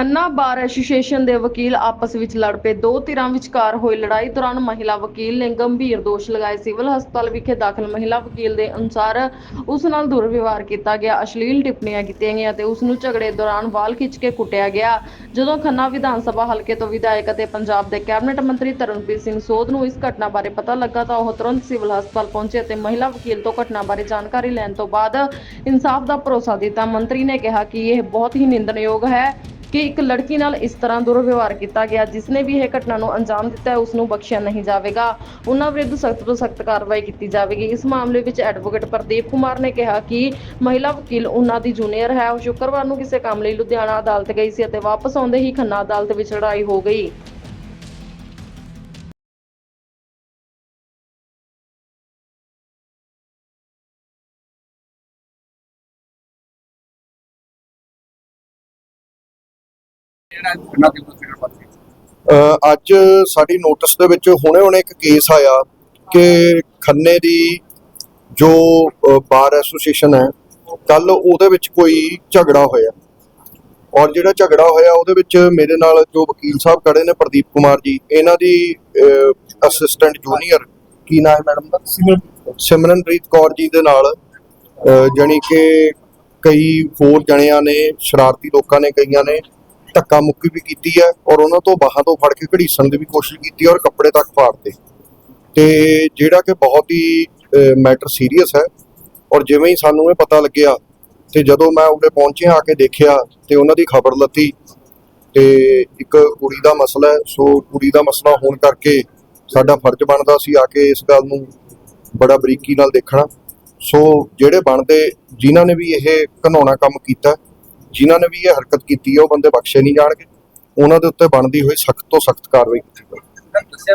Khanna bar association ਦੇ ਵਕੀਲ ਆਪਸ ਵਿੱਚ ਲੜ ਪਏ। ਦੋ ਧਿਰਾਂ ਵਿਚਕਾਰ ਹੋਈ ਲੜਾਈ ਦੌਰਾਨ ਮਹਿਲਾ ਵਕੀਲ ਨੇ ਗੰਭੀਰ ਦੋਸ਼ ਲਗਾਏ। ਸਿਵਲ ਹਸਪਤਾਲ ਵਿਖੇ ਦਾਖਲ ਮਹਿਲਾ ਵਕੀਲ ਦੇ ਅਨੁਸਾਰ ਉਸ ਨਾਲ ਦੁਰਵਿਵਹਾਰ ਕੀਤਾ ਗਿਆ। ਅਸ਼ਲੀਲ ਟਿੱਪਣੀਆਂ ਕੀਤੀਆਂ ਗਈਆਂ ਤੇ ਉਸ ਨੂੰ ਝਗੜੇ ਦੌਰਾਨ ਵਾਲ ਖਿੱਚ ਕੇ ਕੁੱਟਿਆ ਗਿਆ। ਜਦੋਂ ਖੰਨਾ ਵਿਧਾਨ ਸਭਾ ਹਲਕੇ ਤੋਂ ਵਿਧਾਇਕ ਅਤੇ ਪੰਜਾਬ ਦੇ ਕੈਬਨਿਟ ਮੰਤਰੀ ਤਰਨਪ੍ਰੀਤ ਸਿੰਘ ਸੋਧ ਨੂੰ ਇਸ ਘਟਨਾ ਬਾਰੇ ਪਤਾ ਲੱਗਾ ਤਾਂ ਉਹ ਤੁਰੰਤ ਸਿਵਲ ਹਸਪਤਾਲ ਪਹੁੰਚੇ ਅਤੇ ਮਹਿਲਾ ਵਕੀਲ ਤੋਂ ਘਟਨਾ ਬਾਰੇ ਜਾਣਕਾਰੀ ਲੈਣ ਤੋਂ ਬਾਅਦ ਇਨਸਾਫ ਦਾ ਭਰੋਸਾ ਦਿੱਤਾ। ਮੰਤਰੀ ਨੇ ਕਿਹਾ ਕਿ ਇਹ ਬਹੁਤ ਹੀ ਨਿੰਦਣਯੋਗ ਹੈ। ਕਿ ਇੱਕ ਲੜਕੀ ਨਾਲ ਇਸ ਤਰ੍ਹਾਂ ਦੁਰਵਿਵਹਾਰ ਕੀਤਾ ਗਿਆ, ਜਿਸ ਨੇ ਵੀ ਇਹ ਘਟਨਾ ਨੂੰ ਅੰਜਾਮ ਦਿੱਤਾ ਹੈ, ਉਸ ਨੂੰ ਬਖਸ਼ਿਆ ਨਹੀਂ ਜਾਵੇਗਾ। ਉਹਨਾਂ ਵਿਰੁੱਧ ਸਖਤ ਤੋਂ ਸਖਤ ਕਾਰਵਾਈ ਕੀਤੀ ਜਾਵੇਗੀ। ਇਸ ਮਾਮਲੇ ਵਿੱਚ ਐਡਵੋਕੇਟ ਪ੍ਰਦੀਪ ਕੁਮਾਰ ਨੇ ਕਿਹਾ ਕਿ ਮਹਿਲਾ ਵਕੀਲ ਉਹਨਾਂ ਦੀ ਜੂਨੀਅਰ ਹੈ। ਉਹ ਸ਼ੁੱਕਰਵਾਰ ਨੂੰ ਕਿਸੇ ਕੰਮ ਲਈ ਲੁਧਿਆਣਾ ਅਦਾਲਤ ਗਈ ਸੀ ਅਤੇ ਵਾਪਸ ਆਉਂਦੇ ਹੀ ਖੰਨਾ ਅਦਾਲਤ ਵਿੱਚ ਲੜਾਈ ਹੋ ਗਈ। ਜਿਹੜਾ ਖੰਨਾ ਦੇ ਹਸਪੀਟਲ ਪਾਸੇ ਅ, ਅੱਜ ਸਾਡੀ ਨੋਟਿਸ ਦੇ ਵਿੱਚ ਹੁਣੇ-ਹੁਣੇ ਇੱਕ ਕੇਸ ਆਇਆ ਕਿ ਖੰਨੇ ਦੀ ਜੋ ਅ, ਬਾਰ ਐਸੋਸੀਏਸ਼ਨ ਹੈ ਕੱਲ ਉਹਦੇ ਵਿੱਚ ਕੋਈ ਝਗੜਾ ਹੋਇਆ। ਔਰ ਜਿਹੜਾ ਝਗੜਾ ਹੋਇਆ ਉਹਦੇ ਵਿੱਚ ਮੇਰੇ ਨਾਲ ਜੋ ਵਕੀਲ ਸਾਹਿਬ ਖੜੇ ਨੇ ਪ੍ਰਦੀਪ ਕੁਮਾਰ ਜੀ ਇਹਨਾਂ ਦੀ ਅਸਿਸਟੈਂਟ ਜੂਨੀਅਰ ਕੀ ਨਾਮ ਹੈ ਮੈਡਮ ਦਾ? ਸਿਮਰਨਪ੍ਰੀਤ ਕੌਰ ਜੀ ਦੇ ਨਾਲ ਅ, ਜਾਣੀ ਕਿ ਕਈ ਹੋਰ ਜਣਿਆਂ ਨੇ ਸ਼ਰਾਰਤੀ ਲੋਕਾਂ ਨੇ ਕਈਆਂ ਨੇ ਧੱਕਾ ਮੁੱਕੀ ਵੀ ਕੀਤੀ ਹੈ ਔਰ ਉਹਨਾਂ ਤੋਂ ਬਾਹਾਂ ਤੋਂ ਫੜ ਕੇ ਘੜੀਸਣ ਦੀ ਵੀ ਕੋਸ਼ਿਸ਼ ਕੀਤੀ ਔਰ ਕੱਪੜੇ ਤੱਕ ਫਾੜਤੇ। ਤੇ ਜਿਹੜਾ ਕਿ ਬਹੁਤ ਹੀ ਮੈਟਰ ਸੀਰੀਅਸ ਹੈ ਔਰ ਜਿਵੇਂ ਹੀ ਸਾਨੂੰ ਇਹ ਪਤਾ ਲੱਗਿਆ ਤੇ ਜਦੋਂ ਮੈਂ ਉਰੇ ਪਹੁੰਚਿਆ ਆ ਕੇ ਦੇਖਿਆ ਤੇ ਉਹਨਾਂ ਦੀ ਖਬਰ ਲੱਤੀ ਤੇ ਇੱਕ ਕੁੜੀ ਦਾ ਮਸਲਾ ਹੈ, ਸੋ ਕੁੜੀ ਦਾ ਮਸਲਾ ਹੋਣ ਕਰਕੇ ਸਾਡਾ ਫਰਜ਼ ਬਣਦਾ ਸੀ ਆ ਕੇ ਇਸ ਗੱਲ ਨੂੰ ਬੜਾ ਬਰੀਕੀ ਨਾਲ ਦੇਖਣਾ। ਸੋ ਜਿਹੜੇ ਬਣਦੇ, ਜਿਨ੍ਹਾਂ ਨੇ ਵੀ ਇਹ ਘਨਾਉਣਾ ਕੰਮ ਕੀਤਾ ਜਿਨ੍ਹਾਂ ਨੇ ਵੀ ਇਹ ਹਰਕਤ ਕੀਤੀ ਹੈ ਉਹ ਬੰਦੇ ਬਖਸ਼ੇ ਨਹੀਂ ਜਾਣਗੇ। ਉਹਨਾਂ ਦੇ ਉੱਤੇ ਬਣਦੀ ਹੋਈ ਸਖਤ ਤੋਂ ਸਖਤ ਕਾਰਵਾਈ ਕੀਤੀ ਦੱਸਿਆ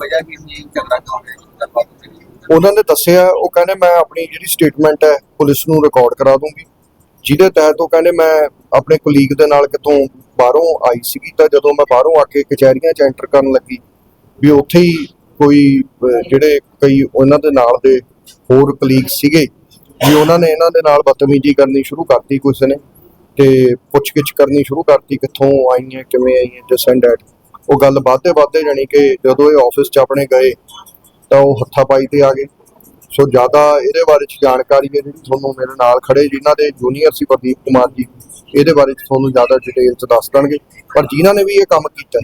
ਵਜ੍ਹਾ ਕੀ ਸੀ ਝਗੜਾ ਹੈ ਸੀ। ਉਹਨਾਂ ਨੇ ਦੱਸਿਆ ਉਹ ਕਹਿੰਦੇ ਮੈਂ ਆਪਣੀ ਜਿਹੜੀ ਸਟੇਟਮੈਂਟ ਹੈ ਪੁਲਿਸ ਨੂੰ ਰਿਕਾਰਡ ਕਰਾ ਦੂੰਗੀ। ਜਿਹਦੇ ਤਹਿਤ ਉਹ ਕਹਿੰਦੇ ਮੈਂ ਆਪਣੇ ਕੁਲੀਗ ਦੇ ਨਾਲ ਕਿਤੋਂ ਬਾਹਰੋਂ ਆਈ ਸੀਗੀ ਤਾਂ ਜਦੋਂ ਮੈਂ ਬਾਹਰੋਂ ਆ ਕੇ ਕਚਹਿਰੀਆਂ 'ਚ ਐਂਟਰ ਕਰਨ ਲੱਗੀ ਵੀ ਉੱਥੇ ਹੀ ਕੋਈ ਜਿਹੜੇ ਕਈ ਉਹਨਾਂ ਦੇ ਨਾਲ ਦੇ ਹੋਰ ਕੁਲੀਗ ਸੀਗੇ ਵੀ ਉਹਨਾਂ ਨੇ ਇਹਨਾਂ ਦੇ ਨਾਲ ਬਦਤਮੀਜ਼ੀ ਕਰਨੀ ਸ਼ੁਰੂ ਕਰਤੀ ਕਿਸੇ ਨੇ। ਤੇ ਪੁੱਛਗਿੱਛ ਕਰਨੀ ਸ਼ੁਰੂ ਕਰਤੀ, ਕਿੱਥੋਂ ਆਈਆਂ, ਕਿਵੇਂ ਆਈਆਂ ਦਿਸ ਐਂਡ ਦੈਟ ਉਹ ਗੱਲ ਵੱਧਦੇ ਵੱਧਦੇ ਜਾਣੀ ਕਿ ਜਦੋਂ ਇਹ ਆਫਿਸ 'ਚ ਆਪਣੇ ਗਏ, ਤਾਂ ਉਹ ਹੱਥਾਪਾਈ ਤੇ ਆ ਗਏ। ਸੋ ਜ਼ਿਆਦਾ ਇਹਦੇ ਬਾਰੇ ਚ ਜਾਣਕਾਰੀ ਹੈ ਜਿਹੜੀ ਤੁਹਾਨੂੰ ਮੇਰੇ ਨਾਲ ਖੜੇ ਜਿਨ੍ਹਾਂ ਦੇ ਜੂਨੀਅਰ ਸੀ ਪ੍ਰਦੀਪ ਕੁਮਾਰ ਜੀ, ਇਹਦੇ ਬਾਰੇ ਚ ਤੁਹਾਨੂੰ ਜ਼ਿਆਦਾ ਡਿਟੇਲ ਚ ਦੱਸ ਦੇਣਗੇ। ਪਰ ਜਿਨ੍ਹਾਂ ਨੇ ਵੀ ਇਹ ਕੰਮ ਕੀਤਾ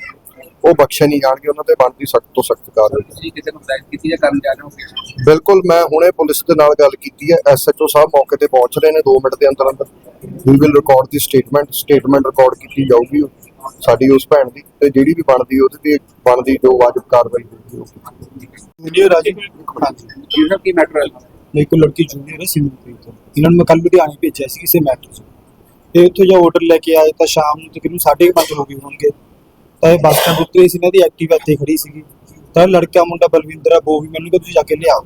ਉਹ ਬਖਸ਼ੇ ਨਹੀਂ ਜਾਣਗੇ ਉਹਨਾਂ ਤੇ ਬਣਦੀ ਸਖਤ ਤੋਂ ਸਖਤ ਕਾਰਵਾਈ। ਤੁਸੀਂ ਕਿਸੇ ਨੂੰ ਹਦਾਇਤ ਕੀਤੀ ਜਾਂ ਕਰਨ ਜਾ ਰਹੇ ਹੋ ਬਿਲਕੁਲ ਮੈਂ ਹੁਣੇ ਪੁਲਿਸ ਦੇ ਨਾਲ ਗੱਲ ਕੀਤੀ ਹੈ। ਐਸਐਚਓ ਸਾਹਿਬ ਮੌਕੇ ਤੇ ਪਹੁੰਚ ਰਹੇ ਨੇ 2 ਮਿੰਟ ਦੇ ਅੰਦਰ ਅੰਦਰ। We will record the statement statement record ਕੀਤੀ ਜਾਊਗੀ ਸਾਡੀ ਉਸ ਭੈਣ ਦੀ। ਤੇ ਜਿਹੜੀ ਵੀ ਬਣਦੀ ਉਹਦੇ ਤੇ ਬਣਦੀ ਜੋ ਵਾਜਬ ਕਾਰਵਾਈ ਹੋਊਗੀ ਉਹ। ਜੂਨੀਅਰ ਆ ਜੀ ਹਾਂਜੀ ਜੀ ਸਰ ਕੀ ਮੈਟਰ ਹੈ? ਕੋਲ ਲੜਕੀ ਜੂਨੀਅਰ ਹੈ ਸਿਮਰਨਪ੍ਰੀਤ ਇਹਨਾਂ ਨੂੰ ਮੈਂ ਕੱਲ ਲੁਧਿਆਣੇ ਭੇਜਿਆ ਸੀ ਕਿਸੇ ਮੈਟਰ 'ਚ। ਤੇ ਉੱਥੇ ਜੋ ਆਰਡਰ ਲੈ ਕੇ ਆਏ ਤਾਂ ਸ਼ਾਮ ਨੂੰ ਤਕਰੀਬਨ 5:30 ਹੋ ਗਏ ਹੋਣਗੇ। ਤਾਂ ਇਹ ਬੱਸ ਸਟੈਂਡ ਉੱਤੇ ਸੀ ਇਹਨਾਂ ਦੀ ਐਕਟਿਵਾ ਇੱਥੇ ਖੜੀ ਸੀਗੀ। ਤਾਂ ਇਹ ਲੜਕਾ ਮੁੰਡਾ ਬਲਵਿੰਦਰ ਆ ਉਹ ਵੀ ਮੈਨੂੰ ਕਹਿੰਦਾ ਤੁਸੀਂ ਜਾ ਕੇ ਲਿਆਓ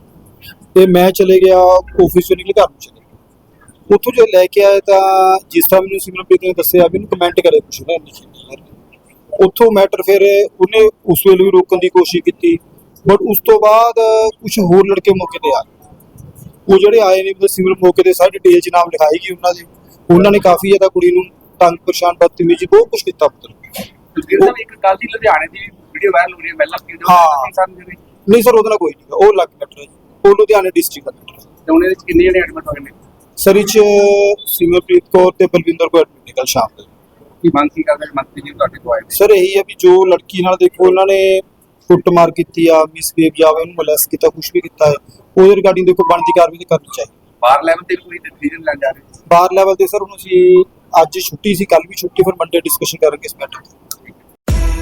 ਤੇ ਮੈਂ ਚਲੇ ਗਿਆ ਆਫਿਸ ਤੋਂ ਨਿਕਲ, ਘਰ ਨੂੰ ਚਲੇ ਗਿਆ। ਉੱਥੋਂ ਜੋ ਲੈ ਕੇ ਆਏ ਤਾਂ ਜਿਸ ਤਰ੍ਹਾਂ ਮੈਨੂੰ ਸਿਮਰਨਪ੍ਰੀਤ ਨੇ ਦੱਸਿਆ ਵੀ ਇਹਨੂੰ ਕਮੈਂਟ ਕਰੇ ਕੁਛ ਨਾ ਲਿਖੀ ਉੱਥੋਂ ਮੈਟਰ ਫਿਰ ਉਹਨੇ ਉਸ ਵੇਲੇ ਵੀ ਰੋਕਣ ਦੀ ਕੋਸ਼ਿਸ਼ ਕੀਤੀ। ਬਟ ਉਸ ਤੋਂ ਬਾਅਦ ਕੁਝ ਹੋਰ ਲੜਕੇ ਮੌਕੇ ਤੇ ਆ ਉਹ ਜਿਹੜੇ ਆਏ ਨੇ, ਮਤਲਬ ਸਿਮਰ ਮੌਕੇ ਤੇ ਸਾਰੀ ਡਿਟੇਲ ਚ ਨਾਮ ਲਿਖਾਈ ਗਈ ਉਹਨਾਂ ਦੇ। ਉਹਨਾਂ ਨੇ ਕਾਫੀ ਜ਼ਿਆਦਾ ਕੁੜੀ ਨੂੰ ਤੰਗ, ਪਰੇਸ਼ਾਨ, ਬਦਤਮੀਜ਼ੀ, ਬਹੁਤ ਕੁਝ ਕੀਤਾ ਪੁੱਤਰ। ਤੁਸੀਂ ਸਾਹਿਬ ਇੱਕ ਕੱਲ ਦੀ ਲੁਧਿਆਣੇ ਦੀ ਵੀਡੀਓ ਵਾਇਰਲ ਹੋ ਰਹੀ ਹੈ ਮਹਿਲਾ ਵਕੀਲ ਦੇ ਹਾਂ। ਸਾਨੂੰ ਜਿਹੜੀ। ਨਹੀਂ ਸਰ ਉਹਦਾ ਨਾਲ ਕੋਈ ਨਹੀਂ ਉਹ ਲੱਗ ਹੈ ਜੀ। ਉਹ ਲੁਧਿਆਣੇ ਡਿਸਟ੍ਰਿਕਟ ਦਾ ਤੇ ਉਹਨੇ ਵਿੱਚ ਕਿੰਨੇ ਜਣੇ ਐਡਮਿਟ ਹੋਏ ਨੇ? ਸਰ ਇਹ 'ਚ ਸਿਮਰਪ੍ਰੀਤ ਕੌਰ ਤੇ ਬਲਵਿੰਦਰ ਕੌਰ ਐਡਮਿਟ ਨਿਕਲ ਸ਼ਾਮ ਦੇ। ਕੀ ਮੰਗ ਕੀ ਕਰਦੇ ਮੰਤਰੀ ਜੀ ਤੁਹਾਡੇ ਕੋਲ ਆਏ ਨੇ? ਸਰ ਇਹੀ ਹੈ ਵੀ ਜੋ ਲੜਕੀ ਨਾਲ ਦੇਖੋ ਉਹਨਾਂ ਨੇ ਕੁੱਟਮਾਰ ਕੀਤੀ ਆ ਮਿਸਬੀਹੇਵ ਜਾਂ ਉਹਨੂੰ ਮਲੈਸ ਕੀਤਾ ਕੁਝ ਵੀ ਕੀਤਾ ਹੈ ਉਹਦੇ ਰਿਗਾਰਡਿੰਗ ਦੇਖੋ ਬਣਦੀ ਕਾਰਵਾਈ ਤੇ ਕਰਨੀ ਚਾਹੀਦੀ। ਬਾਹਰ ਲੈਵਲ ਤੇ ਕੋਈ ਡਿਸੀਜਨ ਲੈਣ ਜਾ ਰਹੇ? ਬਾਹਰ ਲੈਵਲ ਤੇ ਸਰ ਹੁਣ ਅਸੀਂ ਅੱਜ ਛੁੱਟੀ ਸੀ ਕੱਲ ਵੀ ਛੁੱਟੀ ਫਿਰ ਮੰਡੇ ਡਿਸਕਸ਼ਨ ਕਰਾਂਗੇ ਇਸ ਮੈਟਰ ਤੇ।